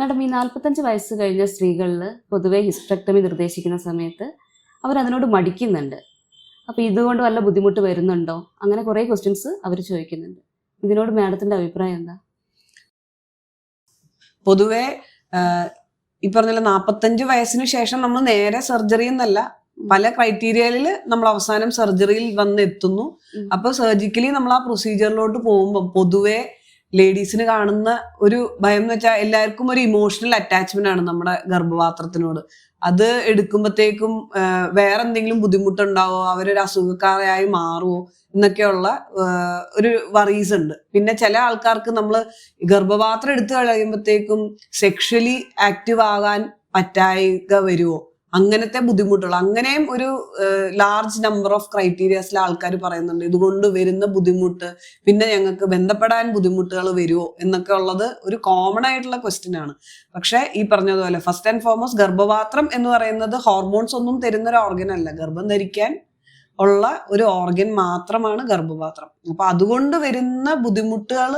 Madam ഈ നാൽപ്പത്തഞ്ച് വയസ്സ് കഴിഞ്ഞ സ്ത്രീകളിൽ പൊതുവെ ഹിസ്റ്റക്ടമി നിർദ്ദേശിക്കുന്ന സമയത്ത് അവർ അതിനോട് മടിക്കുന്നുണ്ട്. അപ്പോൾ ഇതുകൊണ്ട് വല്ല ബുദ്ധിമുട്ട് വരുന്നുണ്ടോ? അങ്ങനെ കുറേ ക്വസ്റ്റ്യൻസ് അവർ ചോദിക്കുന്നുണ്ട്. ഇതിനോട് മാഡത്തിന്റെ അഭിപ്രായം എന്താ? പൊതുവെ ഈ പറഞ്ഞ നാൽപ്പത്തഞ്ച് വയസ്സിന് ശേഷം നമ്മൾ നേരെ സർജറി എന്നല്ല പല ക്രൈറ്റീരിയയിൽ നമ്മൾ അവസാനം സർജറിയിൽ വന്ന് എത്തുന്നു. അപ്പൊ സർജിക്കലി നമ്മൾ ആ പ്രൊസീജിയറിലോട്ട് പോകുമ്പോൾ പൊതുവെ ലേഡീസിന് കാണുന്ന ഒരു ഭയം എന്ന് വെച്ചാൽ എല്ലാവർക്കും ഒരു ഇമോഷണൽ അറ്റാച്ച്മെന്റ് ആണ് നമ്മുടെ ഗർഭപാത്രത്തിനോട്. അത് എടുക്കുമ്പോഴത്തേക്കും വേറെ എന്തെങ്കിലും ബുദ്ധിമുട്ടുണ്ടാവോ അവരൊരു അസുഖക്കാരായി മാറുമോ എന്നൊക്കെയുള്ള ഒരു വറീസ് ഉണ്ട്. പിന്നെ ചില ആൾക്കാർക്ക് നമ്മൾ ഗർഭപാത്രം എടുത്തു കഴിയുമ്പോഴത്തേക്കും സെക്ഷലി ആക്റ്റീവ് ആകാൻ പറ്റായിക വരുമോ അങ്ങനത്തെ ബുദ്ധിമുട്ടുകൾ. അങ്ങനെയും ഒരു ലാർജ് നമ്പർ ഓഫ് ക്രൈറ്റീരിയസിലെ ആൾക്കാർ പറയുന്നുണ്ട്. ഇതുകൊണ്ട് വരുന്ന ബുദ്ധിമുട്ട് പിന്നെ ഞങ്ങൾക്ക് ബന്ധപ്പെടാൻ ബുദ്ധിമുട്ടുകൾ വരുമോ എന്നൊക്കെ ഉള്ളത് ഒരു കോമൺ ആയിട്ടുള്ള ക്വസ്റ്റ്യൻ ആണ്. പക്ഷെ ഈ പറഞ്ഞതുപോലെ ഫസ്റ്റ് ആൻഡ് ഫോർമോസ്റ്റ് ഗർഭപാത്രം എന്ന് പറയുന്നത് ഹോർമോൺസ് ഒന്നും തരുന്ന ഒരു ഓർഗൻ അല്ല. ഗർഭം ധരിക്കാൻ ഉള്ള ഒരു ഓർഗൻ മാത്രമാണ് ഗർഭപാത്രം. അപ്പൊ അതുകൊണ്ട് വരുന്ന ബുദ്ധിമുട്ടുകൾ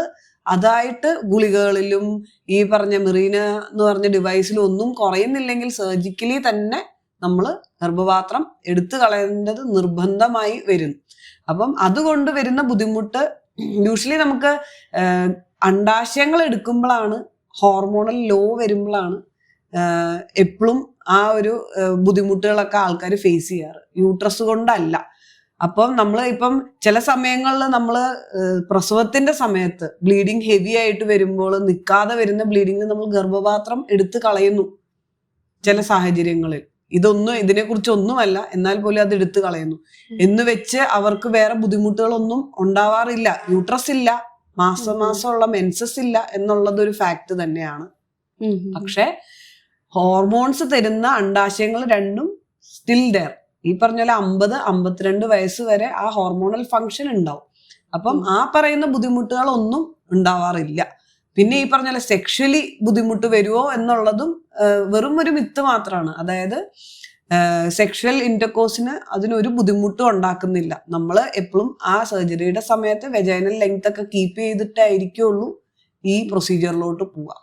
അതായിട്ട് ഗുളികകളിലും ഈ പറഞ്ഞ മെറീന എന്ന് പറഞ്ഞ ഡിവൈസിലും ഒന്നും കുറയുന്നില്ലെങ്കിൽ സർജിക്കലി തന്നെ നമ്മൾ ഗർഭപാത്രം എടുത്തു കളയേണ്ടത് നിർബന്ധമായി വരും. അപ്പം അതുകൊണ്ട് വരുന്ന ബുദ്ധിമുട്ട് യൂഷ്വലി നമുക്ക് അണ്ടാശയങ്ങൾ എടുക്കുമ്പോഴാണ് ഹോർമോണൽ ലോ വരുമ്പോഴാണ് എപ്പോഴും ആ ഒരു ബുദ്ധിമുട്ടുകളൊക്കെ ആൾക്കാർ ഫേസ് ചെയ്യാറ്. യൂട്രസ് കൊണ്ടല്ല. അപ്പം നമ്മൾ ഇപ്പം ചില സമയങ്ങളിൽ നമ്മൾ പ്രസവത്തിന്റെ സമയത്ത് ബ്ലീഡിങ് ഹെവി ആയിട്ട് വരുമ്പോൾ നിൽക്കാതെ വരുന്ന ബ്ലീഡിങ് നമ്മൾ ഗർഭപാത്രം എടുത്തു കളയുന്നു ചില സാഹചര്യങ്ങളിൽ. ഇതൊന്നും ഇതിനെക്കുറിച്ച് ഒന്നുമല്ല എന്നാൽ പോലും അത് എടുത്തു കളയുന്നു. എന്ന് വെച്ച് അവർക്ക് വേറെ ബുദ്ധിമുട്ടുകളൊന്നും ഉണ്ടാവാറില്ല. യൂട്രസ് ഇല്ല മാസം മാസം ഉള്ള മെൻസസ് ഇല്ല എന്നുള്ളത് ഒരു ഫാക്ട് തന്നെയാണ്. പക്ഷെ ഹോർമോൺസ് തരുന്ന അണ്ടാശയങ്ങൾ രണ്ടും സ്റ്റിൽ ഡെയർ ഈ പറഞ്ഞ പോലെ അമ്പത് അമ്പത്തിരണ്ട് വയസ്സ് വരെ ആ ഹോർമോണൽ ഫങ്ഷൻ ഉണ്ടാവും. അപ്പം ആ പറയുന്ന ബുദ്ധിമുട്ടുകളൊന്നും ഉണ്ടാവാറില്ല. പിന്നെ ഈ പറഞ്ഞ പോലെ സെക്ഷലി ബുദ്ധിമുട്ട് വരുമോ എന്നുള്ളതും വെറും ഒരു മിത്ത് മാത്രമാണ് അതായത് സെക്ഷൽ ഇന്റർകോഴ്സിന് അതിനൊരു ബുദ്ധിമുട്ടും ഉണ്ടാക്കുന്നില്ല. നമ്മൾ എപ്പോഴും ആ സർജറിയുടെ സമയത്ത് വെജൈനൽ ലെങ്ത് ഒക്കെ കീപ്പ് ചെയ്തിട്ടായിരിക്കുള്ളൂ ഈ പ്രൊസീജിയറിലോട്ട് പോവുക